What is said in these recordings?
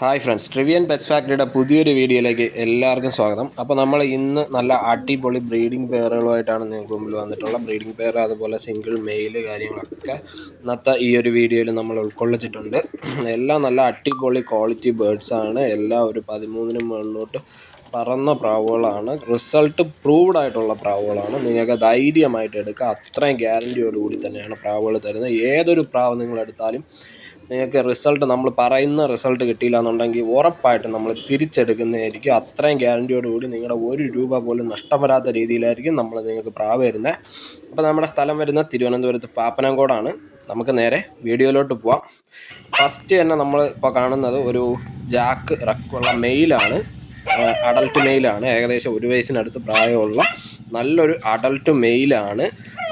Hi friends ട്രിവിയൻ pets ഫാക്ടറിയുടെ പുതിയൊരു വീഡിയോയിലേക്ക് എല്ലാവർക്കും സ്വാഗതം. അപ്പോൾ നമ്മൾ ഇന്ന് നല്ല അടിപൊളി ബ്രീഡിംഗ് പെയറുകളുമായിട്ടാണ് നിങ്ങൾക്ക് മുമ്പിൽ വന്നിട്ടുള്ള ബ്രീഡിംഗ് പെയർ അതുപോലെ സിംഗിൾ മെയിൽ കാര്യങ്ങളൊക്കെ ഇന്നത്തെ ഈ ഒരു വീഡിയോയിൽ നമ്മൾ ഉൾക്കൊള്ളിച്ചിട്ടുണ്ട്. എല്ലാം നല്ല അടിപൊളി ക്വാളിറ്റി ബേഡ്സാണ്. എല്ലാം ഒരു പതിമൂന്നിന് മുകളിലോട്ട് പറന്ന പ്രാവുകളാണ്. റിസൾട്ട് പ്രൂവ്ഡ് ആയിട്ടുള്ള പ്രാവുകളാണ്. നിങ്ങൾക്ക് ധൈര്യമായിട്ട് എടുക്കുക അത്രയും ഗ്യാരന്റിയോടുകൂടി തന്നെയാണ് പ്രാവുകൾ തരുന്നത്. ഏതൊരു പ്രാവ് നിങ്ങളെടുത്താലും നിങ്ങൾക്ക് റിസൾട്ട് നമ്മൾ പറയുന്ന റിസൾട്ട് കിട്ടിയില്ല എന്നുണ്ടെങ്കിൽ ഉറപ്പായിട്ടും നമ്മൾ തിരിച്ചെടുക്കുന്നതായിരിക്കും. അത്രയും ഗ്യാരന്റിയോടുകൂടി നിങ്ങളുടെ ഒരു രൂപ പോലും നഷ്ടം വരാത്ത രീതിയിലായിരിക്കും നമ്മൾ നിങ്ങൾക്ക് പ്രാവ് വരുന്നത് അപ്പോൾ നമ്മുടെ സ്ഥലം വരുന്നത് തിരുവനന്തപുരത്ത് പാപ്പനംകോടാണ് നമുക്ക് നേരെ വീഡിയോയിലോട്ട് പോവാം. ഫസ്റ്റ് തന്നെ നമ്മൾ ഇപ്പോൾ കാണുന്നത് ഒരു ജാക്ക് റക്കുള്ള മെയിലാണ് അഡൽട്ട് മെയിലാണ് ഏകദേശം ഒരു വയസ്സിനടുത്ത് പ്രായമുള്ള നല്ലൊരു അഡൽട്ട് മെയിലാണ്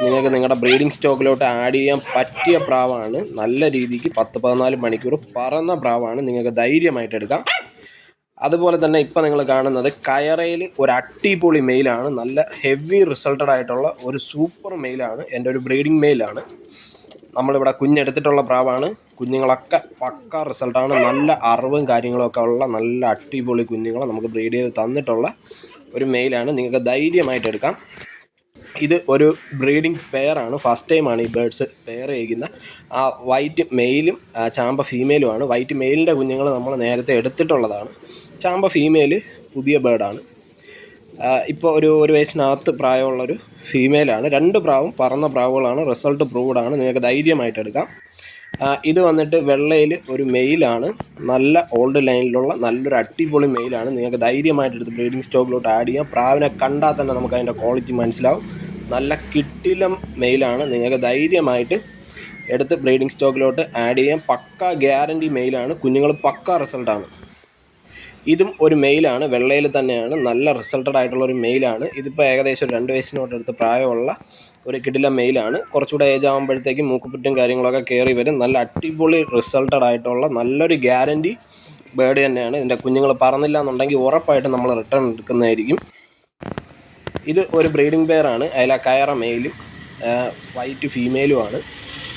നിങ്ങൾക്ക് നിങ്ങളുടെ ബ്രീഡിംഗ് സ്റ്റോക്കിലോട്ട് ആഡ് ചെയ്യാൻ പറ്റിയ പ്രാവാണ്. നല്ല രീതിക്ക് പത്ത് പതിനാല് മണിക്കൂർ പറന്ന പ്രാവാണ് നിങ്ങൾക്ക് ധൈര്യമായിട്ട് എടുക്കാം. അതുപോലെ തന്നെ ഇപ്പോൾ നിങ്ങൾ കാണുന്നത് കയറയിൽ ഒരു അട്ടിപൊളി മെയിലാണ് നല്ല ഹെവി റിസൾട്ടഡ് ആയിട്ടുള്ള ഒരു സൂപ്പർ മെയിലാണ് എന്റെ ഒരു ബ്രീഡിംഗ് മെയിലാണ് നമ്മളിവിടെ കുഞ്ഞെടുത്തിട്ടുള്ള പ്രാവാണ്. കുഞ്ഞുങ്ങളൊക്കെ പക്ക റിസൾട്ടാണ്. നല്ല അറിവും കാര്യങ്ങളൊക്കെ ഉള്ള നല്ല അടിപൊളി കുഞ്ഞുങ്ങളെ നമുക്ക് ബ്രീഡ് ചെയ്ത് തന്നിട്ടുള്ള ഒരു മെയിലാണ്. നിങ്ങൾക്ക് ധൈര്യമായിട്ട് എടുക്കാം. ഇത് ഒരു ബ്രീഡിംഗ് പെയറാണ്. ഫസ്റ്റ് ടൈമാണ് ഈ ബേഡ്സ് പെയർ ചെയ്യുന്ന. ആ വൈറ്റ് മെയിലും ചാമ്പ ഫീമെയിലുമാണ്. വൈറ്റ് മെയിലിന്റെ കുഞ്ഞുങ്ങൾ നമ്മൾ നേരത്തെ എടുത്തിട്ടുള്ളതാണ്. ചാമ്പ ഫീമെയിൽ പുതിയ ബേഡാണ്. ഇപ്പോൾ ഒരു ഒരു വയസ്സിനകത്ത് പ്രായമുള്ളൊരു ഫീമെയിലാണ് രണ്ട് പ്രാവും പറന്ന പ്രാവുകളാണ്. റിസൾട്ട് പ്രൂവ്ഡ് ആണ്. നിങ്ങൾക്ക് ധൈര്യമായിട്ട് എടുക്കാം. ഇത് വന്നിട്ട് വെള്ളയിൽ ഒരു മെയിലാണ് നല്ല ഓൾഡ് ലൈനിലുള്ള നല്ലൊരു അടിപൊളി മെയിലാണ് നിങ്ങൾക്ക് ധൈര്യമായിട്ട് എടുത്ത് ബ്രീഡിംഗ് സ്റ്റോക്കിലോട്ട് ആഡ് ചെയ്യാം. പ്രാവിനെ കണ്ടാൽ തന്നെ നമുക്ക് അതിന്റെ ക്വാളിറ്റി മനസ്സിലാവും. നല്ല കിട്ടിലം മെയിലാണ് നിങ്ങൾക്ക് ധൈര്യമായിട്ട് എടുത്ത് ബ്രീഡിംഗ് സ്റ്റോക്കിലോട്ട് ആഡ് ചെയ്യാം. പക്ക ഗ്യാരണ്ടി മെയിലാണ് കുഞ്ഞുങ്ങൾ പക്ക റിസൾട്ടാണ് ഇതും ഒരു മെയിലാണ്. വെള്ളയിൽ തന്നെയാണ്. നല്ല റിസൾട്ടഡ് ആയിട്ടുള്ള ഒരു മെയിലാണ്. ഇതിപ്പോൾ ഏകദേശം ഒരു രണ്ട് വയസ്സിനോടടുത്ത് പ്രായമുള്ള ഒരു കിടില മെയിലാണ്. കുറച്ചുകൂടെ ഏജ് ആകുമ്പോഴത്തേക്കും മൂക്കുപുറ്റും കാര്യങ്ങളൊക്കെ കയറി വരും. നല്ല അടിപൊളി റിസൾട്ടഡ് ആയിട്ടുള്ള നല്ലൊരു ഗ്യാരന്റി ബേഡ് തന്നെയാണ്. ഇതിന്റെ കുഞ്ഞുങ്ങൾ പറന്നില്ല എന്നുണ്ടെങ്കിൽ ഉറപ്പായിട്ടും നമ്മൾ റിട്ടേൺ എടുക്കുന്നതായിരിക്കും. ഇത് ഒരു ബ്രീഡിംഗ് പെയറാണ് അതിൽ കയറ മെയിലും വൈറ്റ് ഫീമെയിലുമാണ്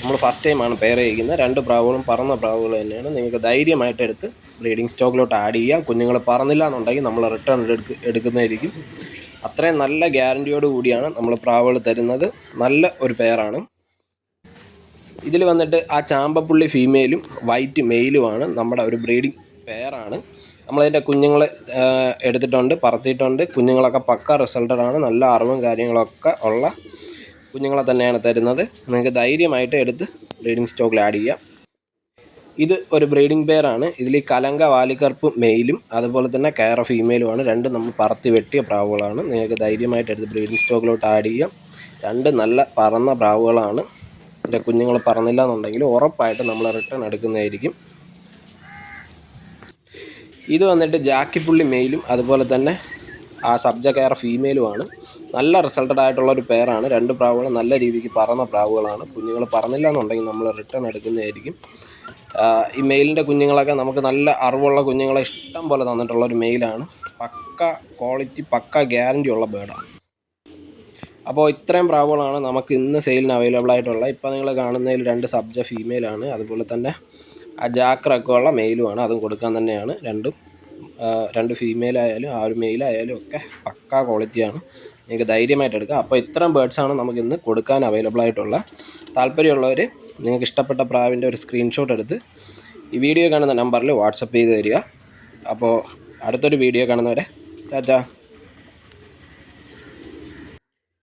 നമ്മൾ ഫസ്റ്റ് ടൈമാണ് പെയർ ചെയ്യുന്നത്. രണ്ട് പ്രാവുകളും പറന്ന പ്രാവുകൾ തന്നെയാണ്. നിങ്ങൾക്ക് ധൈര്യമായിട്ട് എടുത്ത് ബ്രീഡിംഗ് സ്റ്റോക്കിലോട്ട് ആഡ് ചെയ്യാം കുഞ്ഞുങ്ങൾ പറന്നില്ല എന്നുണ്ടെങ്കിൽ നമ്മൾ റിട്ടേൺ എടുക്ക് എടുക്കുന്നതായിരിക്കും. അത്രയും നല്ല ഗ്യാരന്റിയോട് കൂടിയാണ് നമ്മൾ പ്രാവുകൾ തരുന്നത്. നല്ല ഒരു പെയറാണ് ഇതിൽ വന്നിട്ട് ആ ചാമ്പപ്പുള്ളി ഫീമെയിലും വൈറ്റ് മെയിലുമാണ് നമ്മുടെ ഒരു ബ്രീഡിംഗ് പെയറാണ് നമ്മളതിന്റെ കുഞ്ഞുങ്ങളെ എടുത്തിട്ടുണ്ട് പറത്തിയിട്ടുണ്ട്. കുഞ്ഞുങ്ങളൊക്കെ പക്ക റിസൾട്ടഡാണ് നല്ല അറിവും കാര്യങ്ങളൊക്കെ ഉള്ള കുഞ്ഞുങ്ങളെ തന്നെയാണ് തരുന്നത്. നിങ്ങൾക്ക് ധൈര്യമായിട്ട് എടുത്ത് ബ്രീഡിംഗ് സ്റ്റോക്കിൽ ആഡ് ചെയ്യാം. ഇത് ഒരു ബ്രീഡിംഗ് പെയറാണ് ഇതിൽ കലങ്ക വാലിക്കറുപ്പ് മെയിലും അതുപോലെ തന്നെ കയറ ഫീമെയിലുമാണ്. രണ്ടും നമ്മൾ പറത്തി വെട്ടിയ പ്രാവുകളാണ്. നിങ്ങൾക്ക് ധൈര്യമായിട്ട് എടുത്ത് ബ്രീഡിംഗ് സ്റ്റോക്കിലോട്ട് ആഡ് ചെയ്യാം. രണ്ട് നല്ല പറന്ന പ്രാവുകളാണ്. ഇതിന്റെ കുഞ്ഞുങ്ങൾ പറന്നില്ല എന്നുണ്ടെങ്കിൽ ഉറപ്പായിട്ട് നമ്മൾ റിട്ടേൺ എടുക്കുന്നതായിരിക്കും. ഇത് വന്നിട്ട് ജാക്കിപ്പുള്ളി മെയിലും അതുപോലെ തന്നെ ആ സബ്ജ കെയർ ഫീമെയിലുമാണ്. നല്ല റിസൾട്ടഡ് ആയിട്ടുള്ള ഒരു പെയറാണ് രണ്ട് പ്രാവുകൾ നല്ല രീതിക്ക് പറന്ന പ്രാവുകളാണ്. കുഞ്ഞുങ്ങൾ പറന്നില്ല എന്നുണ്ടെങ്കിൽ നമ്മൾ റിട്ടേൺ എടുക്കുന്നതായിരിക്കും. ഈ മെയിലിന്റെ കുഞ്ഞുങ്ങളൊക്കെ നമുക്ക് നല്ല അറിവുള്ള കുഞ്ഞുങ്ങളെ ഇഷ്ടം പോലെ തന്നിട്ടുള്ളൊരു മെയിലാണ്. പക്ക ക്വാളിറ്റി പക്ക ഗ്യാരണ്ടി ഉള്ള ബേഡാണ് അപ്പോൾ ഇത്രയും പ്രാവുകളാണ് നമുക്ക് ഇന്ന് സെയിലിന് അവൈലബിൾ ആയിട്ടുള്ള. ഇപ്പോൾ നിങ്ങൾ കാണുന്നതിൽ രണ്ട് സബ്ജ ഫീമെയിലാണ്. അതുപോലെ തന്നെ ആ ജാക്കറൊക്കെ ഉള്ള മെയിലുമാണ് അതും കൊടുക്കാൻ തന്നെയാണ് രണ്ടും. രണ്ട് ഫീമെയിൽ ആയാലും ആ ഒരു മെയിൽ ആയാലും ഒക്കെ പക്കാ ക്വാളിറ്റിയാണ്. നിങ്ങൾക്ക് ധൈര്യമായിട്ട് എടുക്കാം. അപ്പോൾ ഇത്തരം ബേഡ്സാണ് നമുക്ക് ഇന്ന് കൊടുക്കാൻ അവൈലബിൾ ആയിട്ടുള്ള. താല്പര്യമുള്ളവർ നിങ്ങൾക്ക് ഇഷ്ടപ്പെട്ട പ്രാവിന്റെ ഒരു സ്ക്രീൻഷോട്ട് എടുത്ത് ഈ വീഡിയോ കാണുന്ന നമ്പറിൽ വാട്സപ്പ് ചെയ്ത് തരിക. അപ്പോൾ അടുത്തൊരു വീഡിയോ കാണുന്നവരെ ചാച്ചാ